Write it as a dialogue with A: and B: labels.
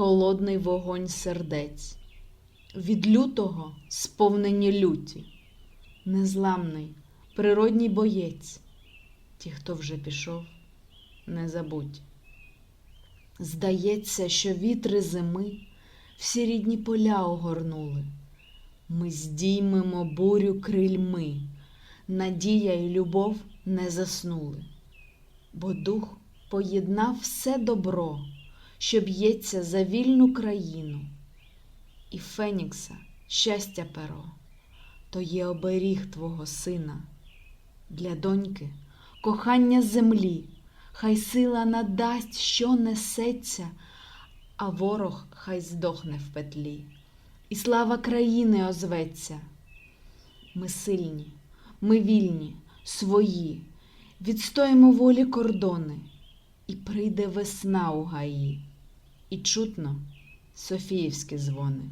A: холодний вогонь сердець, від лютого сповнені люті, незламний, природній боєць, ті, хто вже пішов, не забудь. Здається, що вітри зими всі рідні поля огорнули. Ми здіймемо бурю крильми, надія й любов не заснули, бо дух поєднав все добро, що б'ється за вільну країну, і Фенікса щастя перо, то є оберіг твого сина, для доньки кохання землі, хай сила надасть, що несеться, а ворог хай здохне в петлі, і слава країни озветься. Ми сильні, ми вільні, свої, відстоїмо волі кордони, і прийде весна у гаї, і чутно Софіївські дзвони.